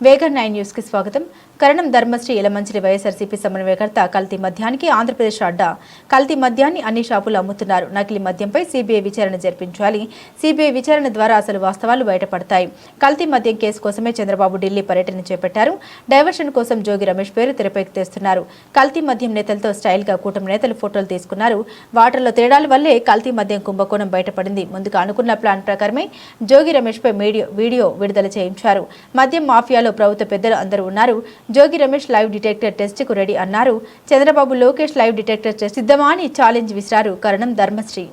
వేగర్ nine న్యూస్కి స్వాగతం. కరణం ధర్మశ్రీ యలమంచిలి వైఎస్ఆర్సీపీ సమన్వయకర్త కల్తీ మద్యానికి ఆంధ్రప్రదేశ్ అడ్డా. కల్తీ మద్యాన్ని అన్ని షాపులు అమ్ముతున్నారు. నకిలీ మద్యంపై సీబీఐ విచారణ జరిపించాలి. సీబీఐ విచారణ ద్వారా అసలు వాస్తవాలు బయటపడతాయి. కల్తీ మద్యం కేసు కోసమే చంద్రబాబు ఢిల్లీ పర్యటన చేపట్టారు. డైవర్షన్ కోసం జోగి రమేష్ పేరు తెరపైకి తెస్తున్నారు. కల్తీ మద్యం నేతలతో స్టైల్గా కూటమి నేతలు ఫోటోలు తీసుకున్నారు. వాటర్లో తేడాల వల్లే కల్తీ మద్యం కుంభకోణం బయటపడింది. ముందుగా అనుకున్న ప్లాన్ ప్రకారమే జోగి రమేష్ పై వీడియో వీడియో విడుదల చేయించారు. మద్యం మాఫియా ప్రభుత్వ పెద్దలు అందరూ ఉన్నారు. జోగి రమేష్ లైవ్ డిటెక్టర్ టెస్ట్కు రెడీ అన్నారు. Chandrababu Lokesh lie detector test సిద్ధమా అని ఛాలెంజ్ విసిరారు. కరణం ధర్మశ్రీ.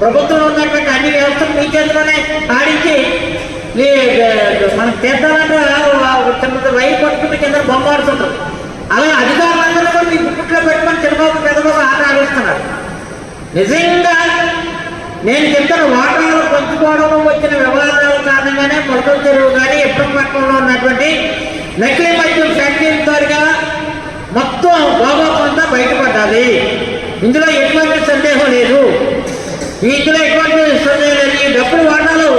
ప్రభుత్వంలో ఉన్నటువంటి అన్ని వ్యవస్థలు మీ చేతిలోనే ఆడించి మనం రైలు కింద అలా అధికారులందరూ కూడా మీ గుట్లో పెట్టుకొని చంద్రబాబు పెద్దబాబు ఆట ఆడిస్తున్నారు. నిజంగా నేను చెప్తాను వాటాలు పంచుకోవడంలో వచ్చిన వివాదాల కారణంగానే మొలకల చెరువు కానీ ఇప్పటిపట్నంలో ఉన్నటువంటి నకిలీ మద్యం ఫ్యాక్టరీ ద్వారా మొత్తం బాబాపు అంతా బయటపడాలి ఇందులో ఎటువంటి సందేహం లేదు. ఇందులో ఎటువంటి సందేహం లేదు. ఈ డబ్బులు వాటాలు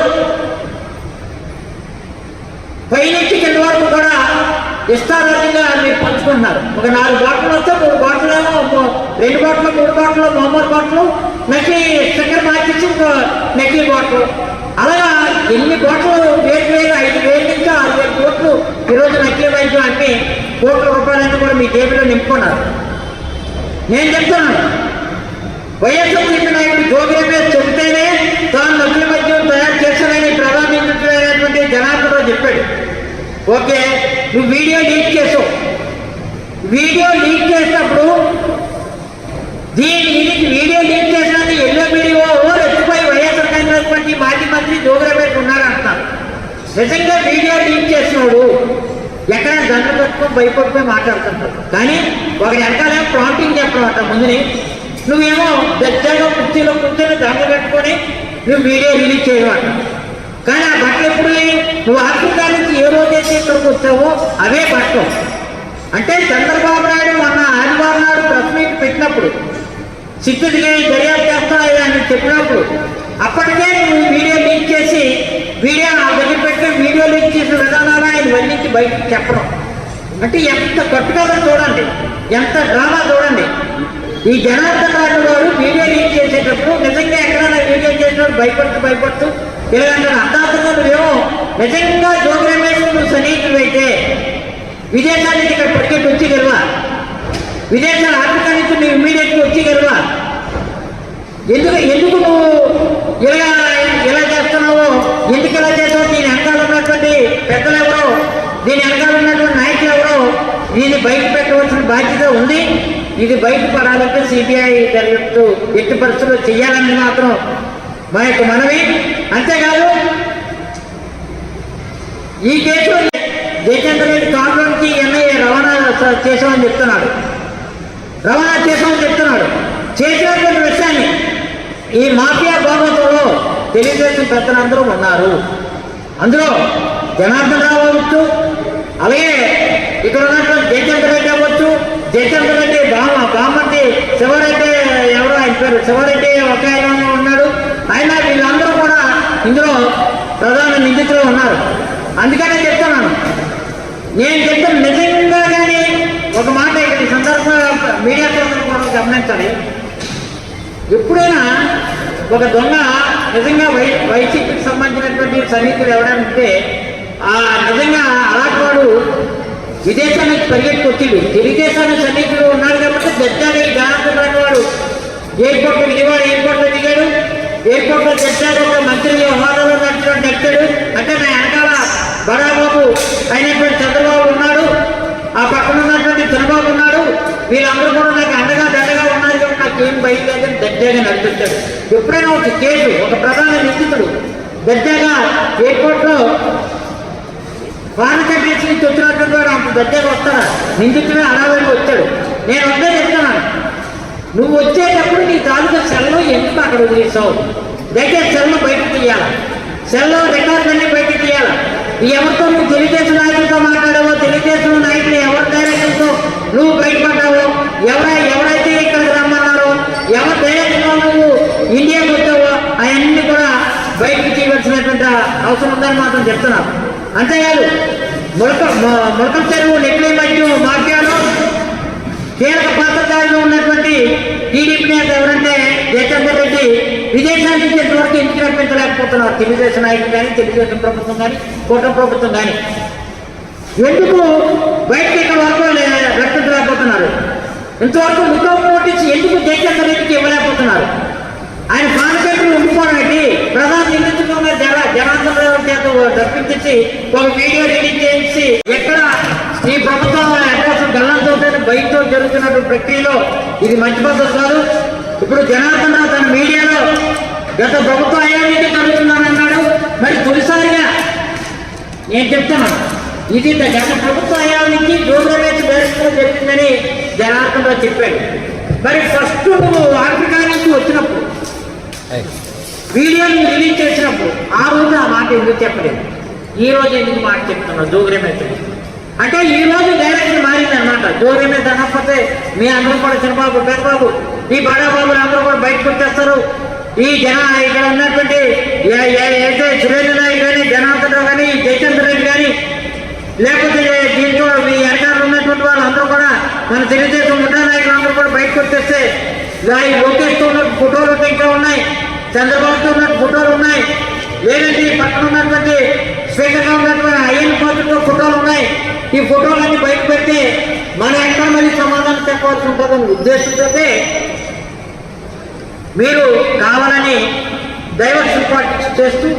పైనుంచి ఇష్టారంగా మీరు పంచుకుంటున్నారు. ఒక నాలుగు బాటలు వస్తే మూడు బాటలు రెండు బాటలు మూడు బాటలు మామూలు బాటలు నకి చక్కెర మార్చేసి ఇంకో నకిలీ బాటలు. అలాగా ఎన్ని బాటలు వేరు వేరు ఐదు వేల నుంచి ఆరు వేల కోట్లు ఈరోజు నకిలీ వైద్యం అన్ని కోట్ల రూపాయలన్నీ కూడా మీ జేబులో నింపుకున్నారు. నేను చెప్తున్నాను వైఎస్ఆర్సీపీ నాయకుడు జోగి చెబితేనే తాను నకిలీ మద్యం తయారు చేశానని ప్రధానమంత్రి జనార్దన్ చెప్పాడు. ఓకే నువ్వు వీడియో లీక్ చేసావు వీడియో లీక్ చేసినప్పుడు దీని గురించి వీడియో లీక్ చేసినది ఎల్లో వీడియో రెచ్చిపోయి వైఎస్ఆర్ కాంగ్రెస్ పార్టీ మాజీ మంత్రి జోగి ఉన్నారంట. నిజంగా వీడియో లీక్ చేసినాడు ఎక్కడ దండ పెట్టుకొని భయపడిపోయి మాట్లాడుతున్నాడు కానీ ఒక వెనకాల ప్రాంటింగ్ చెప్పడం ముందుని. నువ్వేమో దగ్గరగా కుర్చీలో కూర్చొని దండ పెట్టుకొని నువ్వు వీడియో రిలీజ్ చేయమాట కానీ ఆ బట్టలు ఎప్పుడు నువ్వు ఆఫ్రికా నుంచి ఏ రోజైతే ఇక్కడికి వచ్చావో అవే బట్టలు. అంటే చంద్రబాబు నాయుడు మొన్న ఆదివారం నాడు ప్రెస్ మీట్ పెట్టినప్పుడు సిద్ధుడికి దర్యాప్తు చేస్తా అని చెప్పినప్పుడు అప్పటికే నువ్వు వీడియో లీక్ చేసి వీడియో నా దగ్గర పెట్టి వీడియో లీక్ చేసిన విధానాలు ఆయన వర్ణించి బయటకు చెప్పడం. అంటే ఎంత కట్టుకథ చూడండి ఎంత డ్రామా చూడండి. ఈ జనార్దన్ రాజు గారు వీడియో లీక్ చేసేటప్పుడు నిజంగా ఎక్కడైనా వీడియో చేసినప్పుడు భయపడుతూ భయపడుతూ ఇలాగంటే అందార్థంగా నువ్వేమో నిజంగా జోగి రమేష్ నువ్వు సన్నిహితులు అయితే విదేశాల నుంచి ఇక్కడ పరిగెట్టి వచ్చి గెలవా విదేశాల ఆఫ్రికా నుంచి నువ్వు ఇమ్మీడియట్గా వచ్చి గెలవా ఎందుకు ఎందుకు నువ్వు ఇలా ఇలా చేస్తున్నావు ఎందుకు ఇలా చేస్తావు దీని వెనకాల ఉన్నటువంటి పెద్దలు ఎవరో దీని వెనకాల ఉన్నటువంటి నాయకులు ఎవరో దీన్ని బయట పెట్టవలసిన బాధ్యత ఉంది. ఇది బయట పడాలంటే సిబిఐ దర్యాప్తు ఎట్టి పరిస్థితుల్లో చేయాలని మాత్రం మా యొక్క మనవి. అంతేకాదు ఈ కేసులో జయచంద్ర రెడ్డి కాంట్రోల్కి ఎన్ఐఏ రవాణా చేసామని చెప్తున్నాడు. రవాణా చేసామని చెప్తున్నాడు. చేసినటువంటి విషయాన్ని ఈ మాఫియా బాబతులో తెలుగుదేశం పెద్దలందరూ ఉన్నారు. అందులో జనార్దన్ రావు అవ్వచ్చు అలాగే ఇక్కడ ఉన్నటువంటి జయచంద్ర రెడ్డి అవ్వచ్చు జయచంద్ర రెడ్డి బామ బామ్మటి శివరెడ్డి ఎవరో ఆయన పేరు శివరెడ్డి ఒక ఆయన ఉన్నాడు. ఆయన వీళ్ళందరూ కూడా ఇందులో ప్రధాన నిందితులు ఉన్నారు. అందుకనే నేను చెప్పిన నిజంగా కానీ ఒక మాట ఇక్కడ ఈ సందర్భంగా మీడియా సోదరులు కూడా గమనించాలి. ఎప్పుడైనా ఒక దొంగ నిజంగా వై వైసీపీకి సంబంధించినటువంటి సన్నిహితులు ఎవరైనా ఆ నిజంగా అలాంటి వాడు విదేశానికి పరిగెట్టుకు వచ్చిండు. తెలుగుదేశానికి సన్నిహితులు ఉన్నాడు కాబట్టి జడ్జాలి జాగ్రత్త వాడు ఎయిర్పోర్ట్ విజయవాడ ఎయిర్పోర్ట్లో దిగాడు. ఎయిర్పోర్ట్లో జడ్జాలి ఒక మంత్రి హోదాలో నడిచినట్టు ఎక్కాడు అంటే నా వెనకాల బడాబాబు అయినటువంటి చంద్ర ఆ పక్కన ఉన్నటువంటి చంద్రబాబు ఉన్నాడు. వీళ్ళందరూ కూడా నాకు అండగా దండగా ఉన్నారు. కాబట్టి నాకు ఏం భయం లేదని దర్జాగా నడిపించాడు ఎప్పుడైనా ఒక కేసు ఒక ప్రధాన నిందితుడు దర్జాగా ఎయిర్పోర్ట్లో ఫారెన్ నుంచి వచ్చినటువంటి వాడు అంత దర్జాగా వస్తారా నిందితుడే అనాలని వచ్చాడు. నేను అంతే చెప్తున్నాను. నువ్వు వచ్చేటప్పుడు నీ తాలూకా సెల్లో ఎందుకు అక్కడ వదిలేసావు? దయచేసి సెల్లో బయటకు తీయాలి? సెల్లో రికార్డులన్నీ బయటకు తీయాలి? ఎవరితో నువ్వు తెలుగుదేశం నాయకులతో మాట్లాడావో తెలుగుదేశం నాయకులు ఎవరు డైరెక్షన్తో నువ్వు బయటపడ్డావో ఎవరై ఎవరైతే ఇక్కడికి రమ్మన్నారో ఎవరి డైరెక్షన్లో నువ్వు ఇండియాకి వచ్చావో అవన్నీ కూడా బయటకు తీయవలసినటువంటి అవసరం మాత్రం చెప్తున్నారు అంతేకాదు ములక మ- చెరువు నెక్లీ మధ్య మాఫియాలో కీలక పాత్రధారిలో ఉన్నటువంటి టీడీపీ నేత ఎవరంటే జయచంద్ర రెడ్డి విదేశాల నుంచి ఇంతవరకు ఎందుకు రప్పించలేకపోతున్నారు తెలుగుదేశం నాయకులు కానీ తెలుగుదేశం ప్రభుత్వం కానీ కూటమి ప్రభుత్వం కానీ. ఎందుకు బయటకి ఇక్కడ వరకు లే- ఇంతవరకు ముఖం నోటీస్ ఎందుకు జయచంద్ర రెడ్డికి ఇవ్వలేకపోతున్నారు? ఆయన వాళ్ళకు దర్శించి ఒక వీడియో రిలీజ్ చేయించి ఎక్కడ ఈ ప్రభుత్వం అడ్రస్ గల్లంతో బయటతో జరుగుతున్నటువంటి ప్రక్రియలో ఇది మంచి పద్ధతి కాదు. ఇప్పుడు జనార్దన్ రావు తన మీడియాలో గత ప్రభుత్వ హయాంలో జరుగుతుందని అన్నాడు మరి తొలిసారిగా నేను చెప్తున్నాను ఇది గత ప్రభుత్వ హయాం నుంచి దూరవేసి బహిష్కరణ జరిగిందని జనార్దన్ రావు చెప్పాడు. మరి ఫస్ట్ నువ్వు ఆఫ్రికా నుంచి వచ్చినప్పుడు వీడియోని రిలీజ్ చేసినప్పుడు ఆ రోజు ఆ మాట ఎందుకు చెప్పలేదు? ఈ రోజు ఎందుకు మాట చెప్తున్నావు? జోగురే మీద అంటే ఈ రోజు డైరెక్షన్ మారింది అనమాట జోగురే మీద అనకపోతే మీ అందరూ కూడా చిన్నబాబు పెద్దబాబు ఈ బడాబాబులు అందరూ కూడా బయటకు వచ్చేస్తారు. ఈ జన ఇక్కడ ఉన్నటువంటి అయితే సురేంద్ర నాయక్ కానీ జనార్దన్ రావు కానీ జయచంద్ర రెడ్డి కానీ లేకపోతే దీంట్లో మీ వెనకాల ఉన్నటువంటి వాళ్ళందరూ కూడా మన తెలుగుదేశం ఉన్న నాయకులు అందరూ కూడా బయటకు వచ్చేస్తే లోకేష్తో ఉన్న ఫోటోలు ఇంకా ఉన్నాయి. చంద్రబాబుతో ఉన్న ఫోటోలు ఉన్నాయి. లేదంటే పక్కన ఉన్నటువంటి స్పీకర్గా ఉన్నటువంటి అయ్యన్ పాత్రతో ఫోటోలు ఉన్నాయి. ఈ ఫోటోలన్నీ బయట పెడితే మన ఎక్కడ మళ్ళీ సమాధానం చెప్పవలసి ఉంటుందని ఉద్దేశంతో మీరు కావాలని డైవర్షన్ పాలిటిక్స్ చేస్తూ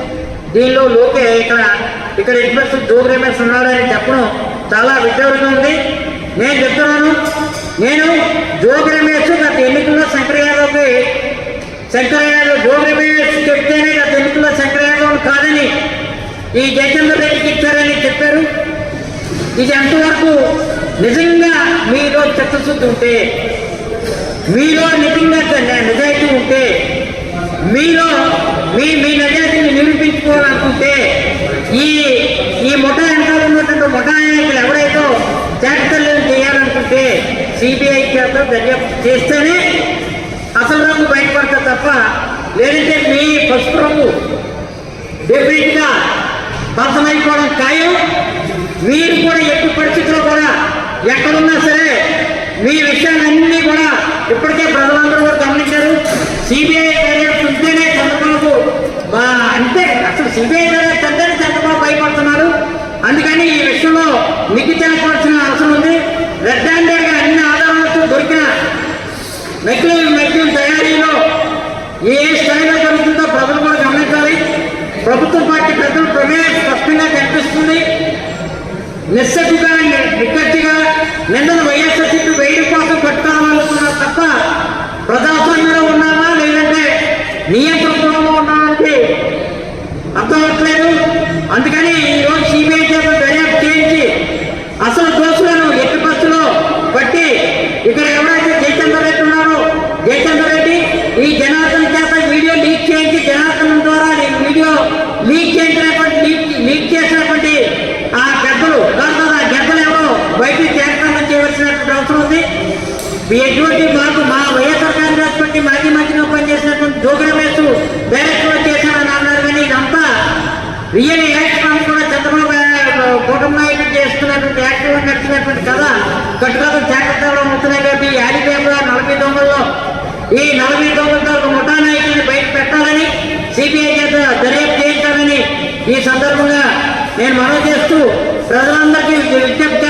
దీనిలో లోకే ఇక్కడ ఇక్కడ ఎగ్రెస్ జోగ్ రమేష్ ఉన్నారని చెప్పడం చాలా విడ్డూరంగా ఉంది. నేను చెప్తున్నాను నేను జోగ్ రమేష్ గత ఎన్నికల్లో శంకర్ యాదవ్కి శంకర్ భూమి జోగ్ చెప్తేనే గత ఎన్నికల్లో శంకర్ కాదని ఈ జయచంద్ర రెడ్డికి ఇచ్చారని చెప్పారు. ఇది ఎంతవరకు నిజంగా మీలో చిత్తశుద్ధి ఉంటే మీలో నిజంగా నిజాయితీ ఉంటే మీలో మీ మీ నిజాయితీని నిరూపించుకోవాలనుకుంటే ఈ ఈ ముఠా వెనకాల ఉన్నటువంటి ముఠా నాయకులు ఎవరైతే జాగ్రత్తలు చేయాలనుకుంటే సిబిఐ చేత దర్యాప్తు చేస్తేనే అసలు రంగు బయటపడతా తప్ప లేదంటే మీ పసుపు రంగు డెఫినెట్గా బద్దమైపోవడం ఖాయం. మీరు కూడా ఎట్టి పరిస్థితుల్లో కూడా ఎక్కడున్నా సరే మీ విషయాలన్నీ కూడా ఇప్పటికే ప్రజలందరూ కూడా గమనించారు. సిబిఐ దర్యాప్తు ఉంటేనే చంద్రబాబు బా- అంతే అసలు సిబిఐ దర్యాప్తు అంటేనే చంద్రబాబు భయపడుతున్నారు అందుకని ఈ విషయంలో నిగ్గుతేల్పాల్సిన అవసరం ఉంది రెడ్ హ్యాండెడ్గా అన్ని ఆధారాలతో దొరికిన మెక్యూల్ మెక్యూల్ తయారీలో ఏ స్థాయిలో జరుగుతుందో ప్రజలు కూడా గమనించాలి ప్రభుత్వం పార్టీ పెద్దల ప్రమేయం స్పష్టంగా కనిపిస్తుంది నిస్సగ్గుగా నిక్కచ్చిగా నిందను వైఎస్ఆర్సీపీ వేడి కోసం కట్టుకోవాలనుకున్నారు తప్ప ప్రజాస్వామ్యంలో ఉన్నామా లేదంటే నియంత్రణలో ఉన్నామంటే అర్థం అవ్వట్లేదు అందుకని ఈరోజు సిబిఐ చేత దర్యాప్తు చేయించి అసలు దోషులను ఎట్టి బస్సులో పట్టి ఇక్కడ ఎవరైతే జయచంద్ర రెడ్డి ఉన్నారో జయచంద్ర రెడ్డి ఈ జనార్దన్ చేత వీడియో లీక్ చేయించి జనార్దన్ ద్వారా ఈ వీడియో లీక్ చేయించినటువంటి లీక్ లీక్ చేసినటువంటి ఆ గద్దలు కాదు ఆ గద్దలు ఎవరో బయటికి చేరకుండా చేయవలసినటువంటి అవసరం ఉంది మీ ఎటువంటి మాకు మా వైఎస్ఆర్ కాంగ్రెస్ పార్టీ మాజీ మంత్రిలో పనిచేసినటువంటి జోగి రమేష్ డైరెక్టర్ చేశారని అన్నారు కానీ ఇదంతా రియల్ యాక్షన్ కూడా చంద్రబాబు ఆ, కూటమి నాయకులు చేస్తున్నటువంటి యాక్టివ్గా నడిచినటువంటి కథ కట్టుకథ జాగ్రత్తలో ఉంటున్నాయి కాబట్టి ఈ ఆడిపేపర్ నలభై దొంగల్లో ఈ నలభై దొంగలతో ఒక ముఠా నాయకుల్ని బయట పెట్టాలని సిబిఐ చేత దర్యాప్తు చేయించాలని ఈ సందర్భంగా నేను మనవి చేస్తూ ప్రజలందరికీ విజ్ఞప్తి